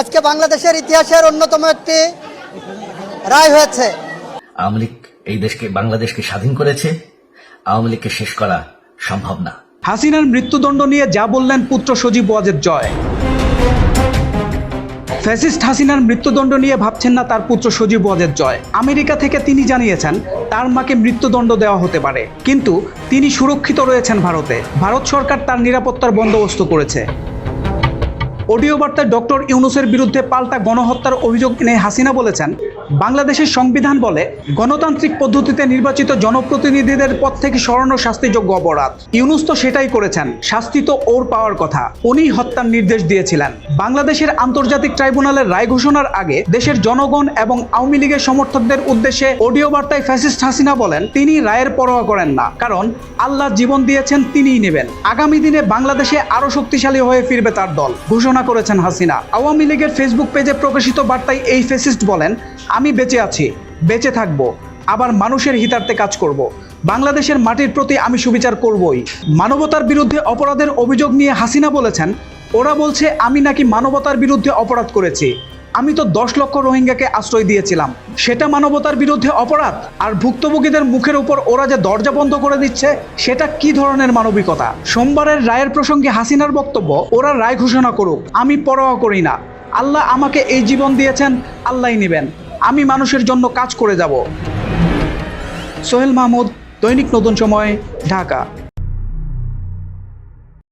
আজকে বাংলাদেশের ইতিহাসের অন্যতম একটি রায় হয়েছে। আওয়ামী লীগ এই দেশকে বাংলাদেশকে স্বাধীন করেছে আওয়ামী লীগকে শেষ করা সম্ভব না। হাসিনার মৃত্যুদণ্ড নিয়ে যা বললেন পুত্র সজীব ওয়াজেদ জয়। ফ্যাসিস্ট হাসিনার মৃত্যুদণ্ড নিয়ে ভাবছেন না তার পুত্র সজীব ওয়াজেদ জয়। আমেরিকা থেকে তিনি জানিয়েছেন তার মাকে মৃত্যুদণ্ড দেওয়া হতে পারে। কিন্তু তিনি সুরক্ষিত রয়েছেন ভারতে। ভারত সরকার তার নিরাপত্তার বন্দোবস্ত করেছে। অডিও বার্তায় ডক্টর ইউনুসের বিরুদ্ধে পাল্টা গণহত্যার অভিযোগ এনে হাসিনা বলেছেন। বাংলাদেশের সংবিধান বলে গণতান্ত্রিক পদ্ধতিতে নির্বাচিত জনপ্রতিনিধিদের পদ থেকে সরানো শাস্তিযোগ্য অপরাধ। ইউনুস তো সেটাই করেছেন, শাস্তি তো ওর পাওয়ার কথা। উনি হত্যার নির্দেশ দিয়েছিলেন। বাংলাদেশের আন্তর্জাতিক ট্রাইব্যুনালের রায় ঘোষণার আগে দেশের জনগণ এবং আওয়ামী লীগের সমর্থকদের উদ্দেশ্যে অডিও বার্তায় ফ্যাসিস্ট হাসিনা বলেন, তিনি রায়ের পরোয়া করেন না, কারণ আল্লাহ জীবন দিয়েছেন, তিনিই নেবেন। আগামী দিনে বাংলাদেশে আরও শক্তিশালী হয়ে ফিরবে তার দল, ঘোষণা করেছেন হাসিনা। আওয়ামী লীগের ফেসবুক পেজে প্রকাশিত বার্তায় এই ফেসিস্ট বলেন আমি বেঁচে আছি, বেঁচে থাকব, আবার মানুষের হিতার্থে কাজ করব। বাংলাদেশের মাটির প্রতি আমি সুবিচার করবই। মানবতার বিরুদ্ধে অপরাধের অভিযোগ নিয়ে হাসিনা বলেছেন, ওরা বলছে, আমি নাকি মানবতার বিরুদ্ধে অপরাধ করেছি। আমি তো দশ লক্ষ রোহিঙ্গাকে আশ্রয় দিয়েছিলাম। সেটা মানবতার বিরুদ্ধে অপরাধ? আর ভুক্তভোগীদের মুখের উপর ওরা যে দরজা বন্ধ করে দিচ্ছে, সেটা কি ধরনের মানবিকতা? সোমবারের রায়ের প্রসঙ্গে হাসিনার বক্তব্য, ওরা রায় ঘোষণা করুক, আমি পরোয়া করি না। আল্লাহ আমাকে এই জীবন দিয়েছেন, আল্লাহই নেবেন। আমি মানুষের জন্য কাজ করে যাব। সোহেল মাহমুদ দৈনিক নতুন সময় ঢাকা।